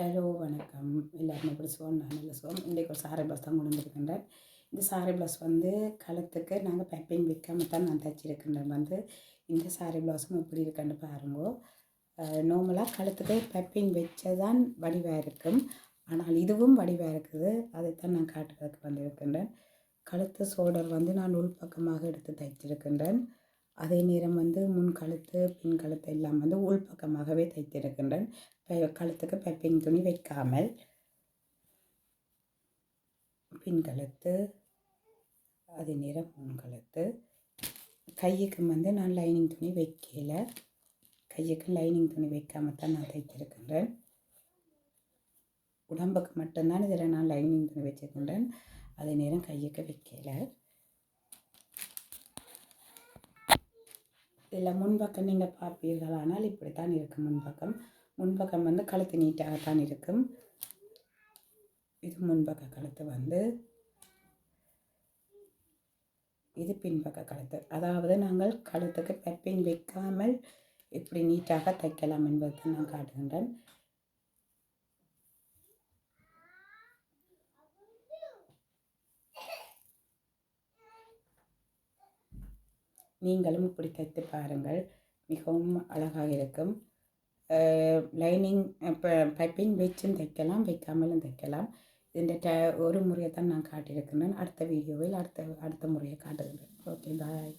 Hello வணக்கம். எல்லாருமே எப்படி சுகம்? நான் நல்ல சுகம். இன்றைக்கு ஒரு சாரி ப்ளவுஸ் தான் கொண்டு வந்திருக்கின்றேன். இந்த சாரி ப்ளவுஸ் வந்து கழுத்துக்கு நாங்கள் பேப்பிங் வைக்காமல் தான் நான் தைச்சிருக்கின்றேன். வந்து இந்த சாரி ப்ளவுஸும் எப்படி இருக்குன்னு பாருங்க. நார்மலாக கழுத்துக்கு பேப்பிங் வச்சதான் வடிவாக இருக்கும். ஆனால் இதுவும் வடிவாக இருக்குது. அதைத்தான் நான் காட்டுறதுக்கு வந்திருக்கின்றேன். கழுத்து சோல்டர் வந்து நான் உள்பக்கமாக எடுத்து தைச்சிருக்கின்றேன். அதே நேரம் வந்து முன் கழுத்து பின் கழுத்து எல்லாம் வந்து உள்பக்கமாகவே தைத்திருக்கின்றேன். கழுத்துக்கு பைப்பிங் துணி வைக்காமல் பின் கழுத்து அதே நேரம் முன் கழுத்து. கையுக்கு வந்து நான் லைனிங் துணி வைக்கல. கையுக்கு லைனிங் துணி வைக்காமல் தான் நான் தைத்திருக்கின்றேன். உடம்புக்கு மட்டும்தான் இதில் நான் லைனிங் துணி வச்சுருக்கின்றேன். அதே நேரம் கையுக்கு வைக்கலை. இதில் முன்பக்கம் நீங்கள் பார்ப்பீர்களானால் இப்படி தான் இருக்கும் முன்பக்கம். முன்பக்கம் வந்து கழுத்து நீட்டாகத்தான் இருக்கும். இது முன்பக்க கழுத்து வந்து. இது பின்பக்க கழுத்து. அதாவது நாங்கள் கழுத்துக்கு பெப்பிங் வைக்காமல் இப்படி நீட்டாக தைக்கலாம் என்பதை நான் காட்டுகின்றேன். நீங்களும் இப்படி தைத்து பாருங்கள். மிகவும் அழகாக இருக்கும். லைனிங் இப்போ பைப்பிங் வச்சும் தைக்கலாம் வைக்காமலும் தைக்கலாம். இந்த ட ஒரு முறையை தான் நான் காட்டியிருக்கிறேன். அடுத்த வீடியோவில் அடுத்த அடுத்த முறையை காட்டுகிறேன். Okay bye.